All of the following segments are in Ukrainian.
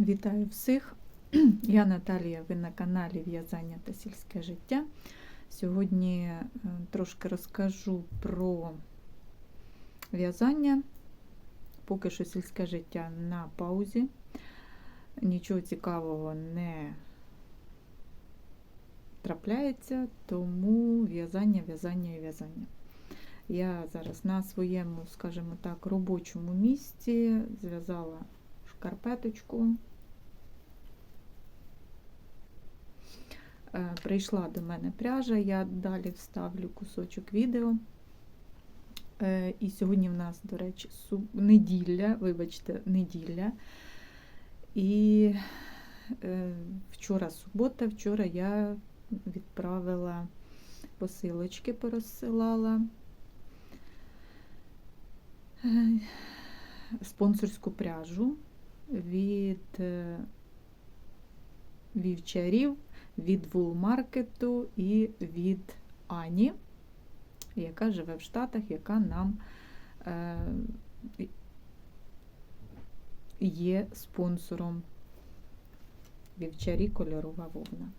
Вітаю всіх! Я Наталія, ви на каналі В'язання та сільське життя. Сьогодні е, трошки розкажу про в'язання. Поки що сільське життя на паузі. Нічого цікавого не трапляється, тому в'язання, в'язання і в'язання. Я зараз на своєму, скажімо так, робочому місці зв'язала шкарпеточку. Прийшла до мене пряжа, я далі вставлю кусочок відео. Е, І сьогодні в нас, до речі, неділя, вибачте, неділя. І е, вчора субота, вчора я відправила посилочки, порозсилала. Е, спонсорську пряжу від е, вівчарів, від вулмаркету і від Ані, яка живе в Штатах, яка нам е, є спонсором вівчарі кольорова вовна.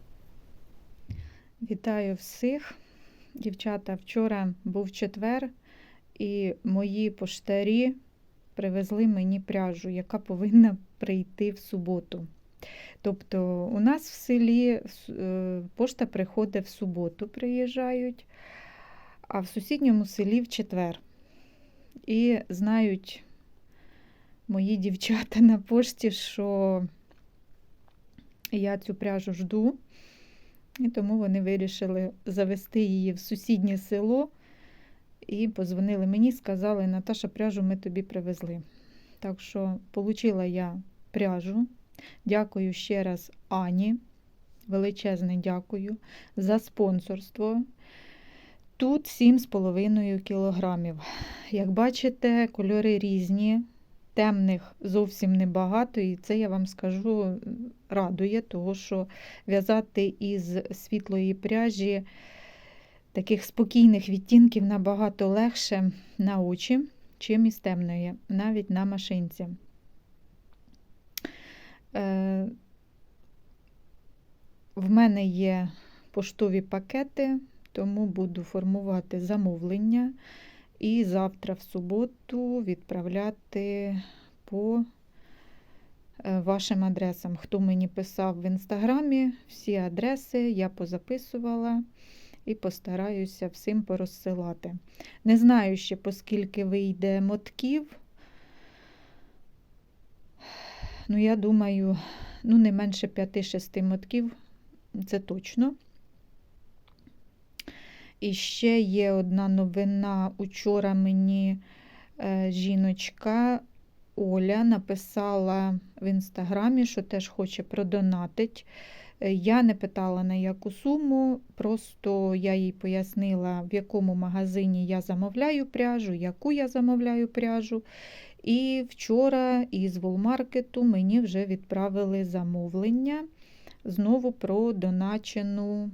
Вітаю всіх. Дівчата, вчора був четвер, і мої поштарі привезли мені пряжу, яка повинна прийти в суботу. Тобто, у нас в селі е, пошта приходить в суботу, приїжджають, а в сусідньому селі в четвер. І знають мої дівчата на пошті, що я цю пряжу жду, і тому вони вирішили завести її в сусіднє село. І позвонили мені, сказали, Наташа, пряжу ми тобі привезли. Так що отримала я пряжу. Дякую ще раз Ані. Величезне дякую за спонсорство. Тут 7,5 кілограмів. Як бачите, кольори різні, темних зовсім небагато, і це я вам скажу радує, того що в'язати із світлої пряжі таких спокійних відтінків набагато легше на очі, чим із темної, навіть на машинці. Е, В мене є поштові пакети, тому буду формувати замовлення і завтра, в суботу, відправляти по е, вашим адресам. Хто мені писав в інстаграмі, всі адреси я позаписувала і постараюся всім порозсилати. Не знаю ще, поскільки вийде мотків. Ну, я думаю, ну, не менше 5-6 мотків, це точно. І ще є одна новина. Учора мені е, жіночка Оля написала в інстаграмі, що теж хоче продонатить. Е, я не питала на яку суму, просто я їй пояснила, в якому магазині я замовляю пряжу, яку я замовляю пряжу. І вчора із Волмаркету мені вже відправили замовлення знову про доначену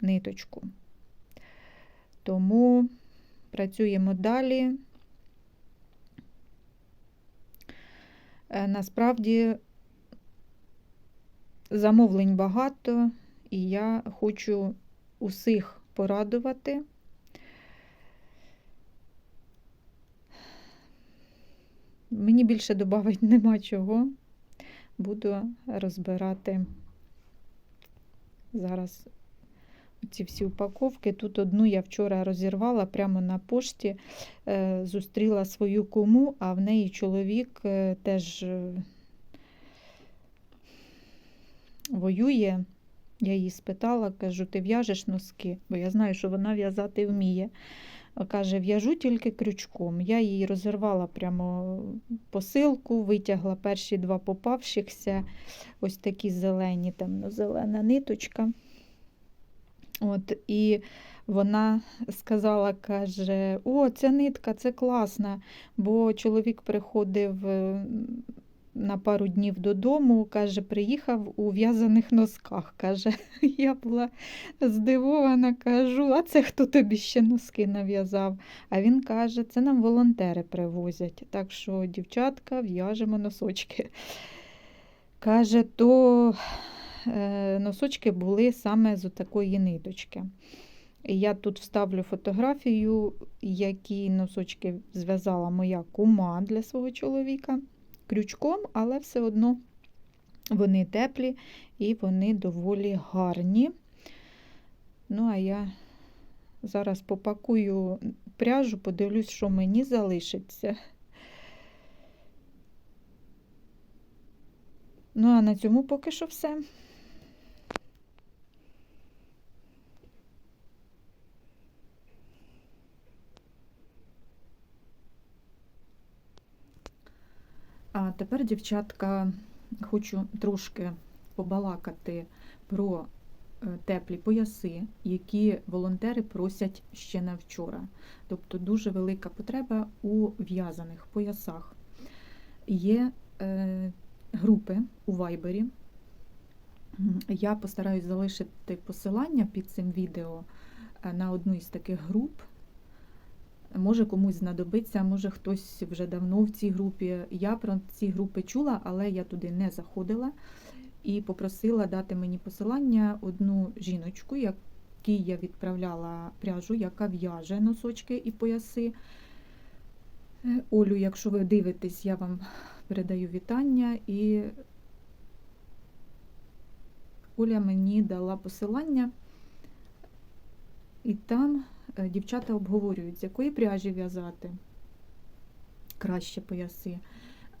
ниточку. Тому працюємо далі. Е, насправді замовлень багато, і я хочу усіх порадувати. Мені більше додати нема чого. Буду розбирати зараз ці всі упаковки. Тут одну я вчора розірвала прямо на пошті, е, зустріла свою кому, а в неї чоловік е, теж е, воює. Я її спитала, кажу, ти в'яжеш носки, бо я знаю, що вона в'язати вміє. Каже, в'яжу тільки крючком. Я її розірвала прямо посилку, витягла перші два попавшихся, ось такі зелені, темно-зелена ниточка. От, І вона сказала, каже, о, ця нитка, це класна, бо чоловік приходив на пару днів додому, каже, приїхав у в'язаних носках. Каже, я була здивована, кажу, а це хто тобі ще носки нав'язав? А він каже, це нам волонтери привозять. Так що, дівчатка, в'яжемо носочки. Каже, то е, носочки були саме з такої ниточки. Я тут вставлю фотографію, які носочки зв'язала моя кума для свого чоловіка крючком, але все одно вони теплі і вони доволі гарні. Ну, а я зараз попакую пряжу, подивлюсь, що мені залишиться. Ну, а на цьому поки що все. Тепер, дівчатка, хочу трошки побалакати про е, теплі пояси, які волонтери просять ще на вчора. Тобто дуже велика потреба у в'язаних поясах. Є е, групи у Вайбері. Я постараюсь залишити посилання під цим відео е, на одну із таких груп. Може комусь знадобиться, може хтось вже давно в цій групі. Я про ці групи чула, але я туди не заходила і попросила дати мені посилання одну жіночку, якій я відправляла пряжу, яка в'яже носочки і пояси. Е, Олю, якщо ви дивитесь, я вам передаю вітання і Оля мені дала посилання, і там дівчата обговорюють, з якої пряжі в'язати краще пояси,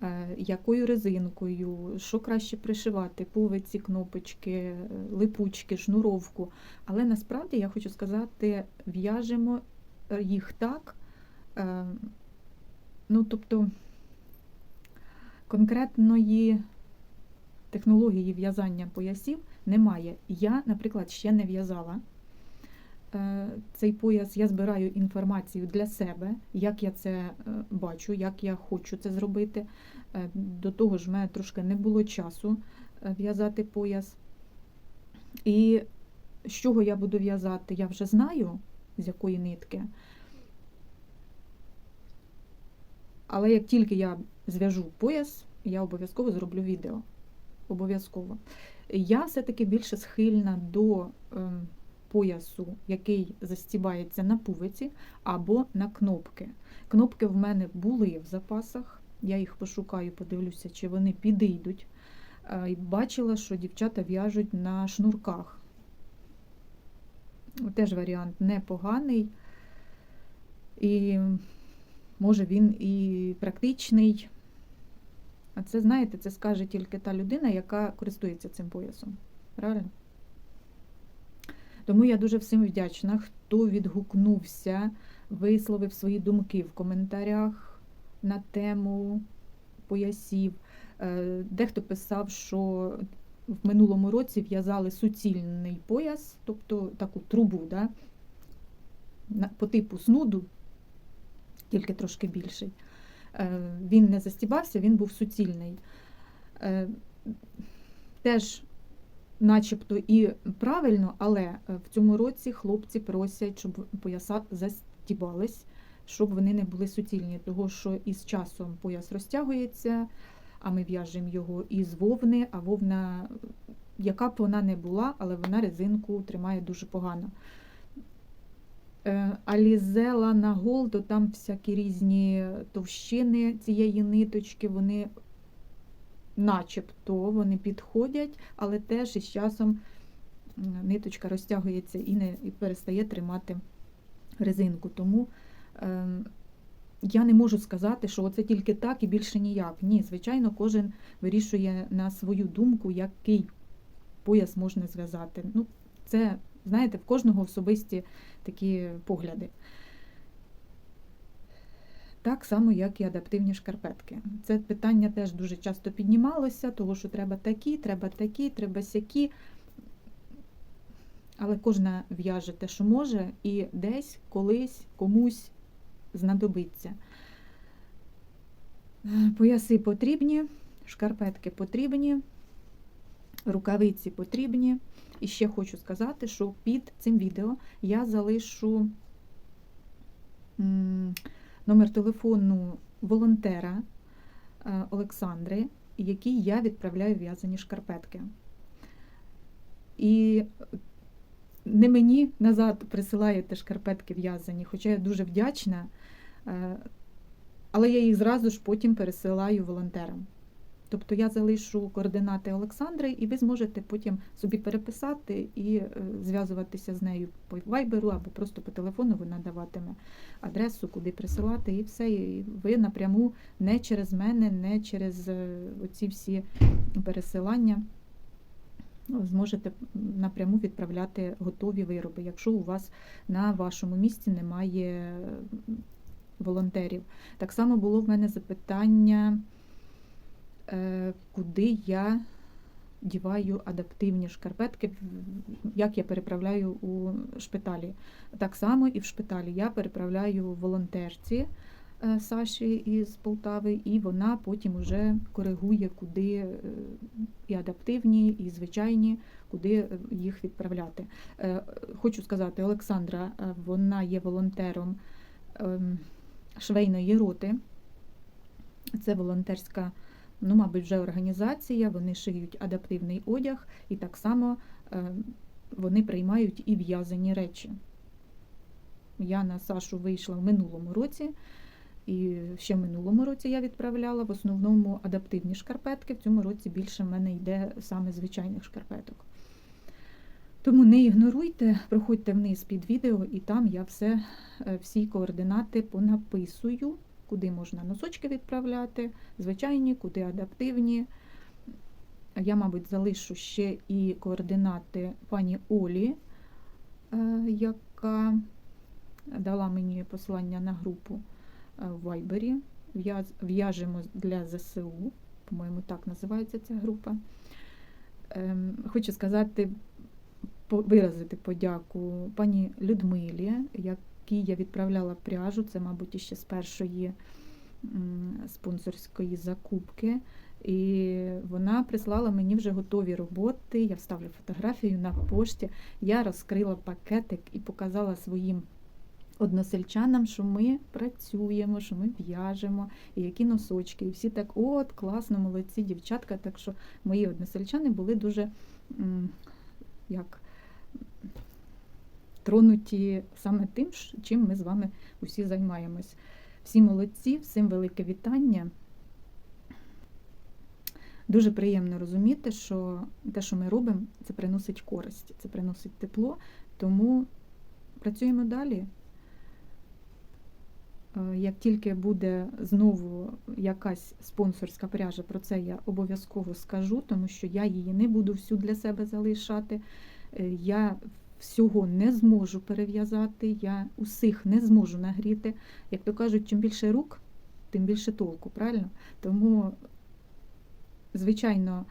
е, якою резинкою, що краще пришивати, пувиці, кнопочки, е, липучки, шнуровку. Але насправді я хочу сказати, в'яжемо їх так. Ну, тобто конкретної технології в'язання поясів немає. Я, наприклад, ще не в'язала е, цей пояс, я збираю інформацію для себе, як я це е, бачу, як я хочу це зробити. Е, до того ж, в мене трошки не було часу в'язати пояс. І з чого я буду в'язати, я вже знаю, з якої нитки. Але як тільки я зв'яжу пояс, я обов'язково зроблю відео. Обов'язково. Я все-таки більше схильна до е, поясу, який застібається на пувиці або на кнопки. Кнопки в мене були в запасах, я їх пошукаю, подивлюся, чи вони підійдуть. Е, бачила, що дівчата в'яжуть на шнурках. Теж варіант непоганий. І може він і практичний. А це, знаєте, це скаже тільки та людина, яка користується цим поясом. Правильно? Тому я дуже всім вдячна, хто відгукнувся, висловив свої думки в коментарях на тему поясів. Е, дехто писав, що в минулому році в'язали суцільний пояс, тобто таку трубу, да? по типу снуду, тільки трошки більший. Е, він не застібався, він був суцільний. Е, теж, начебто, і правильно, але е, в цьому році хлопці просять, щоб пояса застібались, щоб вони не були суцільні, тому що із часом пояс розтягується, а ми в'яжемо його із вовни, а вовна, яка б вона не була, але вона резинку тримає дуже погано. Е, Алізела на гол, то там всякі різні товщини цієї ниточки, вони начебто вони підходять, але теж із часом ниточка розтягується і не і перестає тримати резинку. Тому е, я не можу сказати, що це тільки так і більше ніяк. Ні, звичайно, кожен вирішує на свою думку, який пояс можна зв'язати. Ну, Це, знаєте, в кожного особисті такі погляди. Так само, як і адаптивні шкарпетки. Це питання теж дуже часто піднімалося, того, що треба такі, треба такі, треба сякі. Але кожна в'яже те, що може, і десь колись комусь знадобиться. Пояси потрібні, шкарпетки потрібні, рукавиці потрібні. І ще хочу сказати, що під цим відео я залишу номер телефону волонтера е, Олександри, якій я відправляю в'язані шкарпетки. І не мені назад присилаєте шкарпетки в'язані, хоча я дуже вдячна, е, але я їх зразу ж потім пересилаю волонтерам. Тобто я залишу координати Олександри, і ви зможете потім собі переписати і е, зв'язуватися з нею по вайберу або просто по телефону вона даватиме адресу, куди присилати, і все. І ви напряму не через мене, не через е, оці всі пересилання ну, зможете напряму відправляти готові вироби, якщо у вас на вашому місці немає волонтерів. Так само було в мене запитання, куди я діваю адаптивні шкарпетки, як я переправляю у шпиталі. Так само і в шпиталі я переправляю волонтерці. е, Саші із Полтави, і вона потім уже коригує, куди е, і адаптивні, і звичайні, куди е, їх відправляти. Е, Хочу сказати, Олександра, е, вона є волонтером ем, швейної роти. Це волонтерська, ну, мабуть, вже організація. Вони шиють адаптивний одяг, і так само е, вони приймають і в'язані речі. Я на Сашу вийшла в минулому році, і ще в минулому році я відправляла в основному адаптивні шкарпетки. В цьому році більше в мене йде саме звичайних шкарпеток. Тому не ігноруйте, проходьте вниз під відео, і там я все, е, всі координати понаписую, куди можна носочки відправляти, звичайні, куди адаптивні. Я, мабуть, залишу ще і координати пані Олі, е, яка дала мені посилання на групу е, в Вайбері. В'яжемо для ЗСУ, по-моєму, так називається ця група. Ем, Хочу сказати, виразити подяку пані Людмилі, якій я відправляла пряжу. Це, мабуть, іще з першої спонсорської закупки. І вона прислала мені вже готові роботи. Я вставлю фотографію на пошті. Я розкрила пакетик і показала своїм односельчанам, що ми працюємо, що ми в'яжемо, і які носочки. І всі так, от, класно, молодці, дівчатка. Так що мої односельчани були дуже як тронуті саме тим, чим ми з вами усі займаємось. Всі молодці, всім велике вітання. Дуже приємно розуміти, що те, що ми робимо, це приносить користь, це приносить тепло. Тому працюємо далі. Е, Як тільки буде знову якась спонсорська пряжа, про це я обов'язково скажу, тому що я її не буду всю для себе залишати. Е, Я всього не зможу перев'язати, я усіх не зможу нагріти. Як то кажуть, чим більше рук, тим більше толку, правильно? Тому, звичайно,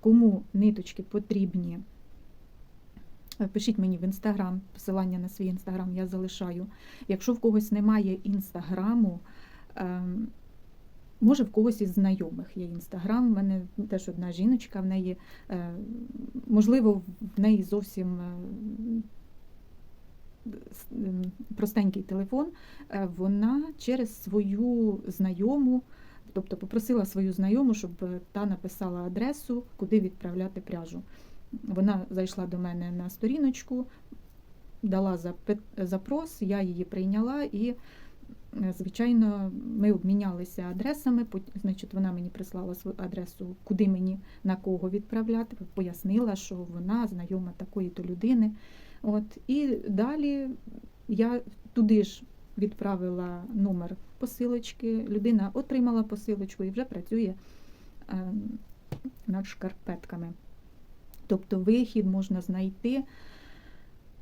кому ниточки потрібні, е, пишіть мені в інстаграм, посилання на свій інстаграм я залишаю. Якщо в когось немає інстаграму, може в когось із знайомих є інстаграм. У мене теж одна жіночка, в неї, е, можливо, в неї зовсім е, ем, простенький телефон. Е, Вона через свою знайому, тобто попросила свою знайому, щоб е, та написала адресу, куди відправляти пряжу. Вона зайшла до мене на сторіночку, дала запрос, я її прийняла і, е, звичайно, ми обмінялися адресами. Значить, вона мені прислала свою адресу, куди мені на кого відправляти, пояснила, що вона знайома такої-то людини. От, і далі я туди ж відправила номер посилочки, людина отримала посилочку і вже працює е, над шкарпетками. Тобто вихід можна знайти.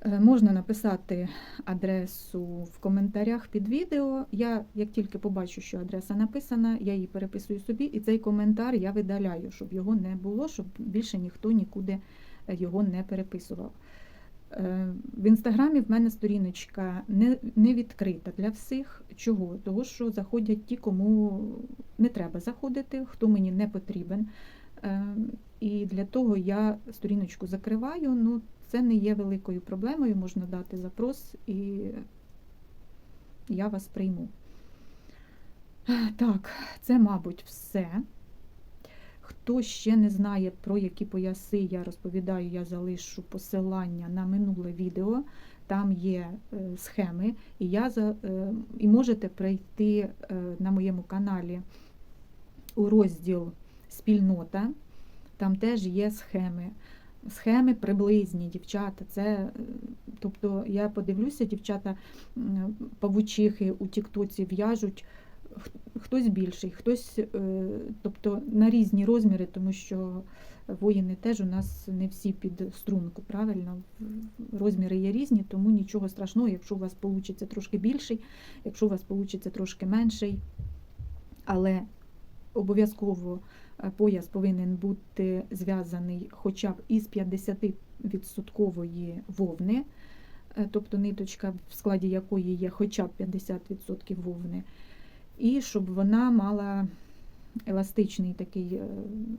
Е, Можна написати адресу в коментарях під відео. Я, як тільки побачу, що адреса написана, я її переписую собі, і цей коментар я видаляю, щоб його не було, щоб більше ніхто нікуди е, його не переписував. Е, В інстаграмі в мене сторіночка не, не відкрита для всіх. Чого? Того, що заходять ті, кому не треба заходити, хто мені не потрібен. І для того я сторіночку закриваю. Ну, це не є великою проблемою, можна дати запрос і я вас прийму. Так, це, мабуть, все. Хто ще не знає, про які пояси я розповідаю, я залишу посилання на минуле відео. Там є е, схеми, і, я, е, і можете прийти е, на моєму каналі у розділ Спільнота. Там теж є схеми. Схеми приблизні, дівчата. Це, е, тобто, я подивлюся, дівчата павучихи у Тіктоці в'яжуть хтось більший, хтось, е, тобто на різні розміри, тому що воїни теж у нас не всі під струнку, правильно? Розміри є різні, тому нічого страшного, якщо у вас вийде трошки більший, якщо у вас вийде трошки менший. Але обов'язково е, пояс повинен бути зв'язаний хоча б із 50% вовни, е, тобто ниточка, в складі якої є хоча б 50% вовни, і щоб вона мала еластичний такий е,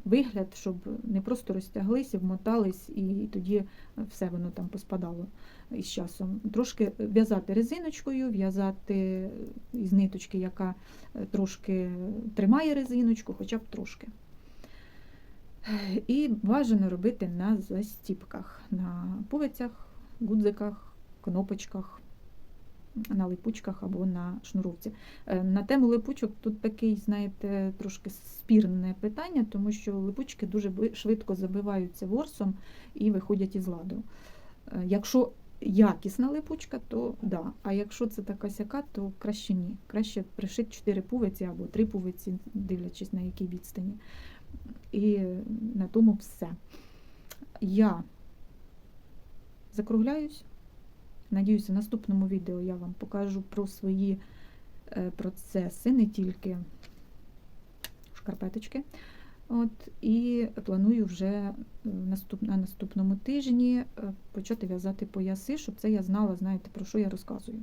вигляд, щоб не просто розтяглися, вмотались і тоді все воно там поспадало із часом. Трошки в'язати резиночкою, в'язати із ниточки, яка е, трошки тримає резиночку, хоча б трошки. І бажано робити на застіпках, на повицях, гудзиках, кнопочках, на липучках або на шнуровці. Е, На тему липучок тут такий, знаєте, трошки спірне питання, тому що липучки дуже швидко забиваються ворсом і виходять із ладу. Е, Якщо якісна липучка, то да. А якщо це така сяка, то краще ні. Краще пришити 4 пувиці або 3 пувиці, дивлячись на якій відстані. І на тому все. Я закругляюсь. Надіюся, в наступному відео я вам покажу про свої е, процеси, не тільки шкарпеточки. От, і планую вже е, на наступному тижні е, почати в'язати пояси, щоб це я знала, знаєте, про що я розказую.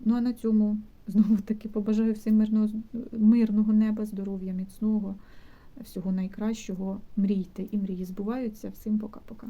Ну а на цьому знову таки побажаю всім мирного, мирного неба, здоров'я, міцного, всього найкращого. Мрійте і мрії збуваються. Всім пока-пока.